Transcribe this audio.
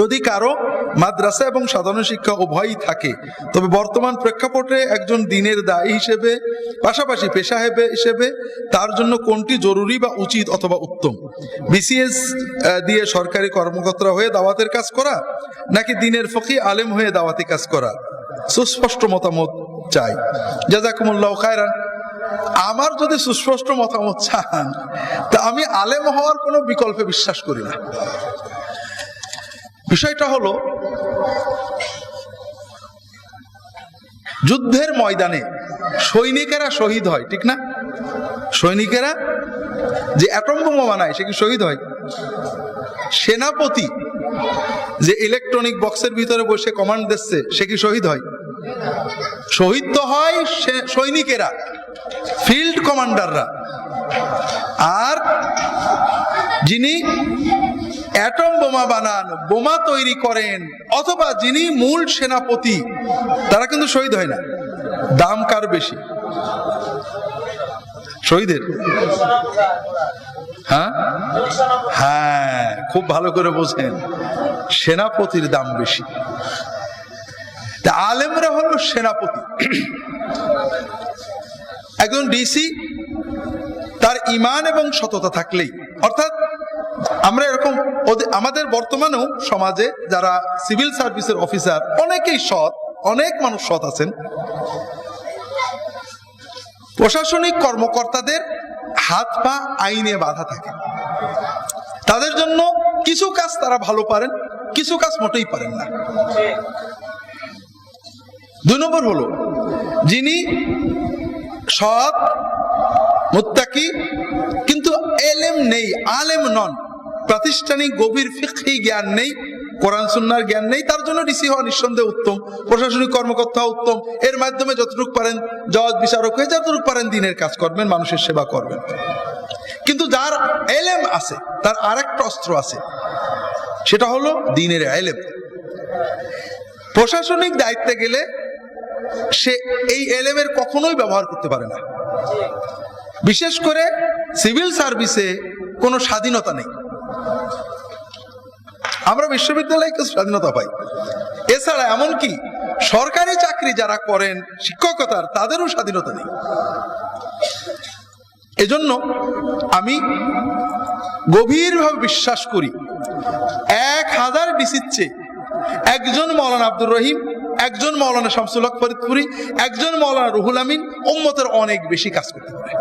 যদি কারও মাদ্রাসা এবং সাধারণ শিক্ষা উভয়ই থাকে, তবে বর্তমান প্রেক্ষাপটে একজন দিনের দায়ী হিসেবে, পাশাপাশি পেশা হিসেবে তার জন্য কোনটি জরুরি বা উচিত অথবা উত্তম? বিসিএস দিয়ে সরকারি কর্মকর্তা হয়ে দাওয়াতের কাজ করা, নাকি দিনের ফকি আলেম হয়ে দাওয়াতি কাজ করা? সুস্পষ্ট মতামত চাই। জাজাকুমুল্লাহ খায়রান। আমার যদি সুস্পষ্ট মতামত চান, তা আমি আলেম হওয়ার কোনো বিকল্পে বিশ্বাস করি না। বিষয়টা হলো, যুদ্ধের ময়দানে সৈনিকেরা শহীদ হয়, ঠিক না? সৈনিকেরা যে অ্যাটম বোমা বানায়, সে কি শহীদ হয়? সেনাপতি যে ইলেকট্রনিক বক্সের ভিতরে বসে কমান্ড দিচ্ছে, সে কি শহীদ হয়? শহীদ তো হয় সৈনিকেরা ফিল্ড কমান্ডাররা আর যিনি অ্যাটম বোমা বানান, বোমা তৈরি করেন, অথবা যিনি মূল সেনাপতি, তারা কিন্তু শহীদ হয় না। দাম কার বেশি? শহীদের? হ্যাঁ? হ্যাঁ খুব ভালো করে বোঝেন। সেনাপতির দাম বেশি। আলেমরা হলো সেনাপতি। একজন ডিসি, তার ইমান এবং সততা থাকলেই, অর্থাৎ আমরা এরকম আমাদের বর্তমানেও সমাজে যারা সিভিল সার্ভিসের অফিসার, অনেকেই সৎ, অনেক মানুষ সৎ আছেন। প্রশাসনিক কর্মকর্তাদের হাত পা আইনে বাধা থাকে। তাদের জন্য কিছু কাজ তারা ভালো পারেন, কিছু কাজ মোটেই পারেন না। দুই নম্বর হলো, যিনি সৎ, মুত্তাকি, কিন্তু এলেম নেই, আলেম নন প্রাতিষ্ঠানিক গভীর ফিকহি জ্ঞান নেই, কোরআন সুন্নার জ্ঞান নেই, তার জন্য ডিসি হওয়া নিঃসন্দেহে উত্তম, প্রশাসনিক কর্মকর্তা উত্তম। এর মাধ্যমে যতটুকু পারেন জজ, বিচারক হয়ে যতটুকু পারেন দিনের কাজ করবেন, মানুষের সেবা করবেন। কিন্তু যার এলেম আছে, তার আরেকটা অস্ত্র আছে, সেটা হলো দিনের এলেম। প্রশাসনিক দায়িত্বে গেলে সে এই এলেমের কখনোই ব্যবহার করতে পারে না। বিশেষ করে সিভিল সার্ভিসে কোনো স্বাধীনতা নেই। আমরা বিশ্ববিদ্যালয়ে কিছু স্বাধীনতা পাই। এছাড়া এমনকি সরকারি চাকরি যারা করেন, শিক্ষকতার, তাদেরও স্বাধীনতা নেই। এজন্য আমি গভীরভাবে বিশ্বাস করি, এক হাজার ডিসির চেয়ে একজন মৌলানা আব্দুর রহিম, একজন মৌলানা শামসুল ফরিদপুরি, একজন মৌলানা রুহুল আমিন, উম্মতের অনেক বেশি কাজ করতে পারে।